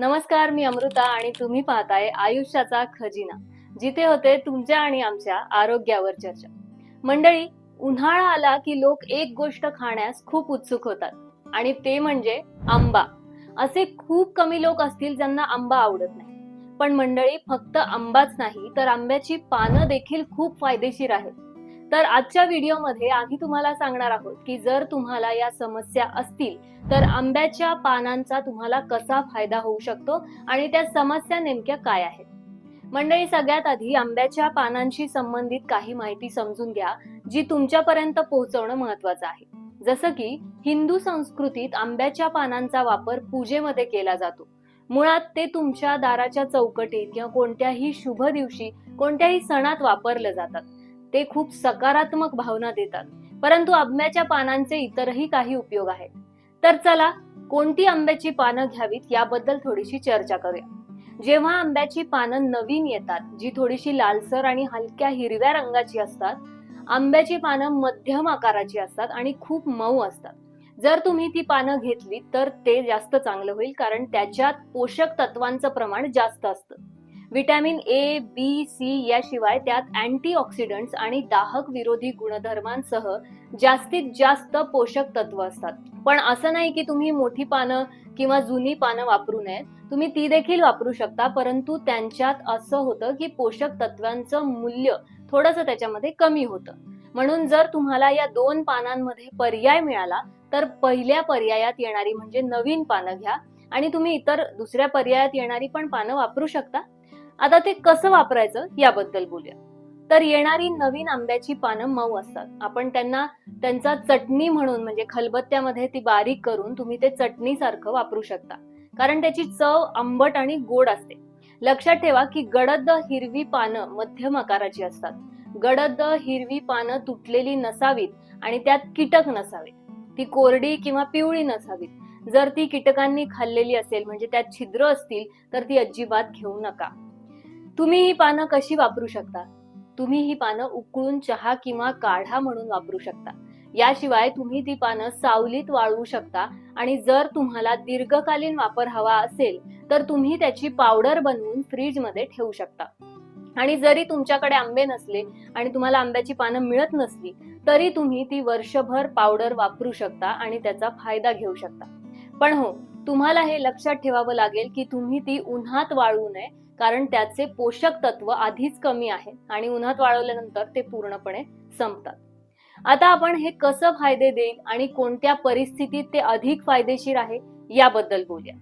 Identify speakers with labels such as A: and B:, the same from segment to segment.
A: नमस्कार मी अमृता आणि तुम्ही पाहताय आयुष्याचा खजिना. जिथे होते तुमच्या आणि आमच्या आरोग्यावर चर्चा. मंडळी उन्हाळा आला की लोक एक गोष्ट खाण्यास खूप उत्सुक होतात आणि ते म्हणजे आंबा. असे खूप कमी लोक असतील ज्यांना आंबा आवडत नाही. पण मंडळी फक्त आंबाच नाही तर आंब्याची पानं देखील खूप फायदेशीर आहेत. तर आजच्या व्हिडिओमध्ये आम्ही तुम्हाला सांगणार आहोत की जर तुम्हाला या समस्या असतील तर आंब्याच्या पानांचा तुम्हाला कसा फायदा होऊ शकतो आणि त्या समस्या नेमक्या काय आहेत? मंडळी सगळ्यात आधी आंब्याच्या पानांशी संबंधित काही माहिती समजून घ्या जी तुमच्यापर्यंत पोहोचवणं महत्वाचं आहे. जसं की हिंदू संस्कृतीत आंब्याच्या पानांचा वापर पूजेमध्ये केला जातो. मुळात ते तुमच्या दाराच्या चौकटीत किंवा कोणत्याही शुभ दिवशी कोणत्याही सणात वापरलं जातात. ते खूप सकारात्मक भावना देतात. परंतु आंब्याच्या पानांचे इतरही काही उपयोग आहेत. तर चला कोणती आंब्याची पानं घ्यावीत याबद्दल थोडीशी चर्चा करूया. जेव्हा आंब्याची पानं नवीन येतात जी थोडीशी लालसर आणि हलक्या हिरव्या रंगाची असतात आंब्याची पानं मध्यम आकाराची असतात आणि खूप मऊ असतात. जर तुम्ही ती पानं घेतली तर ते जास्त चांगलं होईल कारण त्याच्यात पोषक तत्वांचं प्रमाण जास्त असतं. व्हिटॅमिन ए बी सी याशिवाय त्यात अँटीऑक्सिडंट्स आणि दाहक विरोधी गुणधर्मांसह जास्तीत जास्त पोषक तत्व असतात. पण असं नाही की तुम्ही मोठी पानं किंवा जुनी पानं वापरू नयेत. तुम्ही ती देखील वापरू शकता परंतु त्यांच्यात असं होतं की पोषक तत्वांचं मूल्य थोडंसं त्याच्यामध्ये कमी होतं. म्हणून जर तुम्हाला या दोन पानांमध्ये पर्याय मिळाला तर पहिल्या पर्यायात येणारी म्हणजे नवीन पानं घ्या आणि तुम्ही इतर दुसऱ्या पर्यायात येणारी पण पानं वापरू शकता. आता ते कसं वापरायचं याबद्दल बोलूया. तर येणारी नवीन आंब्याची पानं मऊ असतात. आपण त्यांना त्यांचा चटणी म्हणून म्हणजे खलबत्त्यामध्ये ती बारीक करून तुम्ही ते चटणीसारखं वापरू शकता. कारण त्याची चव आंबट आणि गोड असते. लक्षात ठेवा की गडद हिरवी पानं मध्यम आकाराची असतात. गडद हिरवी पानं तुटलेली नसावीत आणि त्यात कीटक नसावेत. ती कोरडी किंवा पिवळी नसावीत. जर ती कीटकांनी खाल्लेली असेल म्हणजे त्यात छिद्र असतील तर ती अजिबात घेऊ नका. तुम्ही ही पानं कशी वापरू शकता? तुम्ही ही पानं उकळून चहा किंवा काढा म्हणून वापरू शकता. याशिवाय तुम्ही ती पानं सावलीत वाळवू शकता आणि जर तुम्हाला दीर्घकालीन वापर हवा असेल तर तुम्ही त्याची पावडर बनवून फ्रीजमध्ये ठेवू शकता. आणि जरी तुमच्याकडे आंबे नसले आणि तुम्हाला आंब्याची पानं मिळत नसली तरी तुम्ही ती वर्षभर पावडर वापरू शकता आणि त्याचा फायदा घेऊ शकता. पण हो तुम्हाला हे लक्षात ठेवावं लागेल की तुम्ही ती उन्हात वाळवू नये कारण त्याचे पोषक तत्व आधीच कमी आहे आणि उन्हात वाळवल्यानंतर ते पूर्णपणे संपतात. आता आपण हे कसं फायदे देईल आणि कोणत्या परिस्थितीत ते अधिक फायदेशीर आहे याबद्दल बोलूया.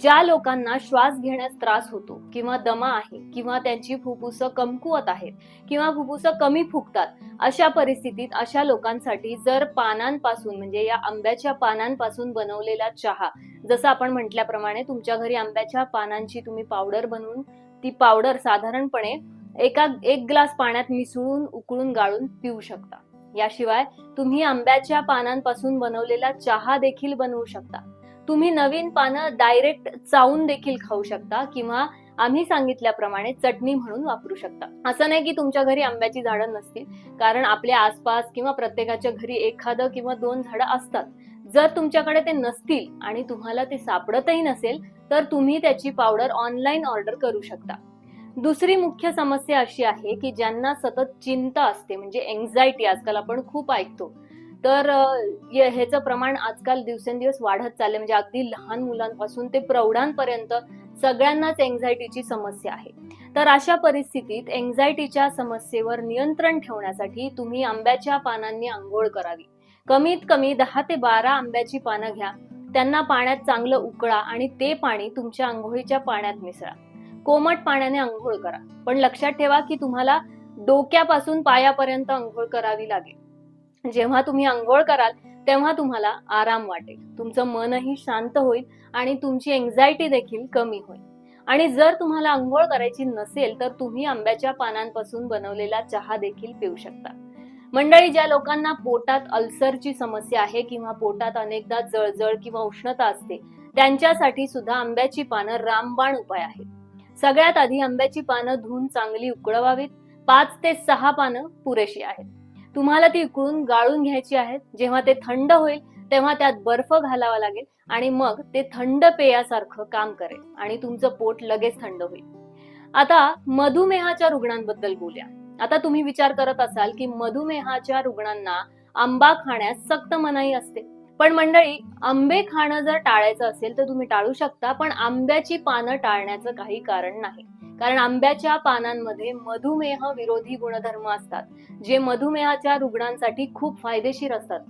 A: ज्या लोकांना श्वास घेण्यास त्रास होतो किंवा दमा आहे किंवा त्यांची फुफ्फुस कमकुवत आहेत किंवा फुफ्फुस कमी फुगतात अशा परिस्थितीत अशा लोकांसाठी जर पानांपासून म्हणजे या आंब्याच्या पानांपासून बनवलेला चहा जसं आपण म्हटल्याप्रमाणे तुमच्या घरी आंब्याच्या पानांची तुम्ही पावडर बनवून ती पावडर साधारणपणे एका एक ग्लास पाण्यात मिसळून उकळून गाळून पिऊ शकता. याशिवाय तुम्ही आंब्याच्या पानांपासून बनवलेला चहा देखील बनवू शकता. तुम्ही नवीन पानं डायरेक्ट चावून देखील खाऊ शकता किंवा आम्ही सांगितल्याप्रमाणे चटणी म्हणून वापरू शकता. असं नाही की तुमच्या घरी आंब्याची झाडं नसतील कारण आपल्या आसपास किंवा प्रत्येकाच्या घरी एखादं किंवा दोन झाडं असतात. जर तुमच्याकडे ते नसतील आणि तुम्हाला ते सापडतही नसेल तर तुम्ही त्याची पावडर ऑनलाईन ऑर्डर करू शकता. दुसरी मुख्य समस्या अशी आहे की ज्यांना सतत चिंता असते म्हणजे एन्झायटी आजकाल आपण खूप ऐकतो तर ह्याचं प्रमाण आजकाल दिवसेंदिवस वाढत चाललंय. म्हणजे अगदी लहान मुलांपासून ते प्रौढांपर्यंत सगळ्यांनाच एन्झायटीची समस्या आहे. तर अशा परिस्थितीत एन्झायटीच्या समस्येवर नियंत्रण ठेवण्यासाठी तुम्ही आंब्याच्या पानांनी आंघोळ करावी. कमीत कमी दहा ते बारा आंब्याची पानं घ्या. त्यांना पाण्यात चांगलं उकळा आणि ते पाणी तुमच्या आंघोळीच्या पाण्यात मिसळा. कोमट पाण्याने आंघोळ करा. पण लक्षात ठेवा की तुम्हाला डोक्यापासून पायापर्यंत आंघोळ करावी लागेल. जेव्हा तुम्ही आंघोळ कराल तेव्हा तुम्हाला आराम वाटेल. तुमचं मनही शांत होईल आणि तुमची एन्झायटी देखील कमी होईल. आणि जर तुम्हाला आंघोळ करायची नसेल तर तुम्ही आंब्याच्या पानांपासून बनवलेला चहा देखील पिऊ शकता. मंडळी ज्या लोकांना पोटात अल्सरची समस्या आहे किंवा पोटात अनेकदा जळजळ किंवा उष्णता असते त्यांच्यासाठी सुद्धा आंब्याची पानं रामबाण उपाय आहेत. सगळ्यात आधी आंब्याची पानं धुवून चांगली उकळवावीत. पाच ते सहा पानं पुरेशी आहेत. तुम्हाला ती उकळून गाळून घ्यायची आहेत. जेव्हा ते थंड होईल तेव्हा त्यात बर्फ घालावा लागेल आणि मग ते थंड पेयासारखं काम करेल आणि तुमचं पोट लगेच थंड होईल. आता मधुमेहाच्या रुग्णांबद्दल बोलूया. आता तुम्ही विचार करत असाल की मधुमेहाच्या रुग्णांना आंबा खाण्यास सक्त मनाई असते. पण मंडळी आंबे खाणं जर टाळायचं असेल तर तुम्ही टाळू शकता पण आंब्याची पानं टाळण्याचं काही कारण नाही. कारण आंब्याच्या पानांमध्ये मधुमेह विरोधी गुणधर्म असतात जे मधुमेहाच्या रुग्णांसाठी खूप फायदेशीर असतात.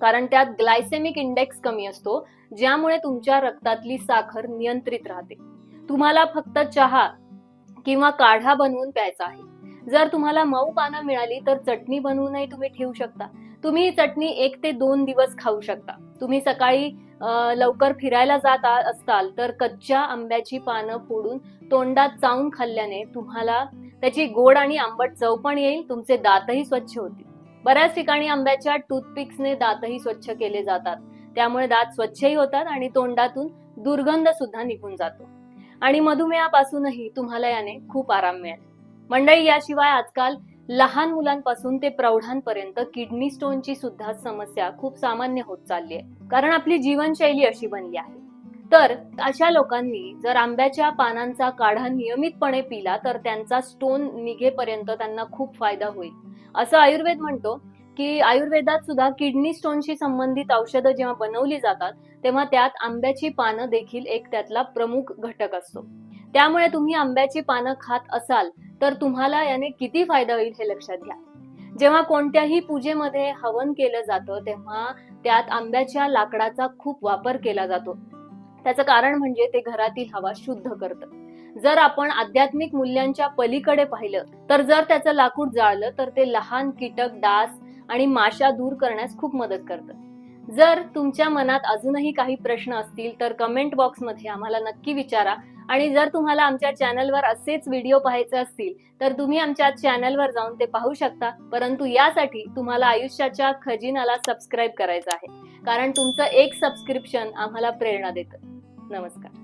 A: कारण त्यात ग्लायसेमिक इंडेक्स कमी असतो ज्यामुळे तुमच्या रक्तातली साखर नियंत्रित राहते. तुम्हाला फक्त चहा किंवा काढा बनवून प्यायचा आहे. जर तुम्हाला मऊ पानं मिळाली तर चटणी बनवूनही तुम्ही ठेवू शकता. तुम्ही ही चटणी एक ते दोन दिवस खाऊ शकता. तुम्ही सकाळी लवकर फिरायला जात असाल असताल तर कच्च्या आंब्याची पानं फोडून तोंडात चावून खाल्ल्याने तुम्हाला त्याची गोड आणि आंबट चव पण येईल तुमचे दातही स्वच्छ होतील. बऱ्याच ठिकाणी आंब्याच्या टूथपिक्सने दातही स्वच्छ केले जातात. त्यामुळे दात स्वच्छही होतात आणि तोंडातून दुर्गंध सुद्धा निघून जातो. आणि मधुमेहापासूनही तुम्हाला याने खूप आराम मिळेल. मंडळी याशिवाय आजकाल लहान मुलांपासून ते प्रौढांपर्यंत किडनी स्टोनची सुद्धा समस्या खूप सामान्य होत चालली आहे. कारण आपली जीवनशैली अशी बनली आहे. तर अशा लोकांनी जर आंब्याच्या पानांचा काढा नियमितपणे पिला तर त्यांचा स्टोन निघेपर्यंत त्यांना खूप फायदा होईल. असं आयुर्वेद म्हणतो की आयुर्वेदात सुद्धा किडनी स्टोनशी संबंधित औषधं जेव्हा बनवली जातात तेव्हा त्यात आंब्याची पानं देखील एक त्यातला प्रमुख घटक असतो. त्यामुळे तुम्ही आंब्याची पानं खात असाल तर तुम्हाला याने किती फायदा होईल हे लक्षात घ्या. जेव्हा कोणत्याही पूजेमध्ये हवन केलं जातं तेव्हा त्यात आंब्याच्या लाकडाचा खूप वापर केला जातो. त्याचं कारण म्हणजे ते घरातील हवा शुद्ध करतं. जर आपण आध्यात्मिक मूल्यांच्या पलीकडे पाहिलं तर जर त्याचं लाकूड जाळलं तर ते लहान कीटक डास आणि माशा दूर करण्यास खूप मदत करतं. जर तुमच्या मनात अजूनही काही प्रश्न असतील तर कमेंट बॉक्समध्ये आम्हाला नक्की विचारा. आणि जर तुम्हाला आमच्या चॅनलवर असेच व्हिडिओ पाहायचे असतील तर तुम्ही आमच्या चॅनलवर जाऊन ते पाहू शकता. परंतु यासाठी तुम्हाला आयुष्याच्या खजिनाला सबस्क्राईब करायचं आहे. कारण तुमचं एक सबस्क्रिप्शन आम्हाला प्रेरणा देतं. नमस्कार.